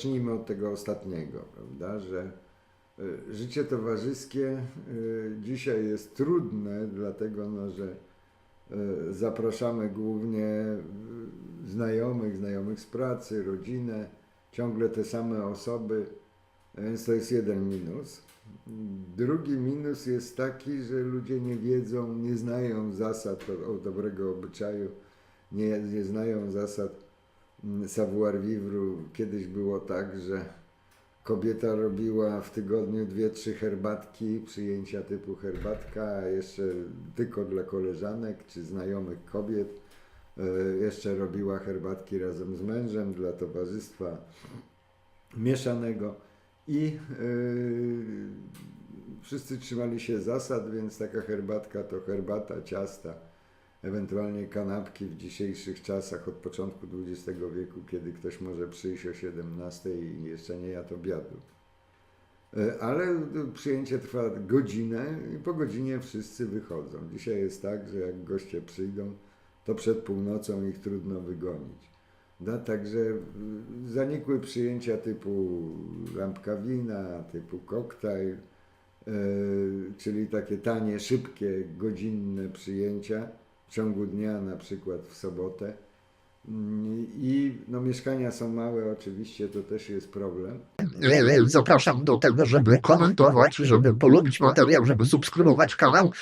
Zacznijmy od tego ostatniego, prawda, że y, życie towarzyskie y, dzisiaj jest trudne, dlatego no, że y, zapraszamy głównie znajomych, znajomych z pracy, rodzinę, ciągle te same osoby, więc to jest jeden minus. Drugi minus jest taki, że ludzie nie wiedzą, nie znają zasad dobrego obyczaju, nie, nie znają zasad savoir vivre. Kiedyś było tak, że kobieta robiła w tygodniu dwie, trzy herbatki, przyjęcia typu herbatka, a jeszcze tylko dla koleżanek czy znajomych kobiet. E, Jeszcze robiła herbatki razem z mężem dla towarzystwa mieszanego i yy, wszyscy trzymali się zasad, więc taka herbatka to herbata, ciasta, ewentualnie kanapki w dzisiejszych czasach od początku XX wieku, kiedy ktoś może przyjść o 17 i jeszcze nie jadł obiadu. E, Ale przyjęcie trwa godzinę i po godzinie wszyscy wychodzą. Dzisiaj jest tak, że jak goście przyjdą, to przed północą ich trudno wygonić. No, także y, zanikły przyjęcia typu lampka wina, typu koktajl, y, czyli takie tanie, szybkie, godzinne przyjęcia w ciągu dnia, na przykład w sobotę. Mm, I no, mieszkania są małe, oczywiście to też jest problem. Zapraszam do tego, żeby komentować, żeby polubić materiał, żeby subskrybować kanał.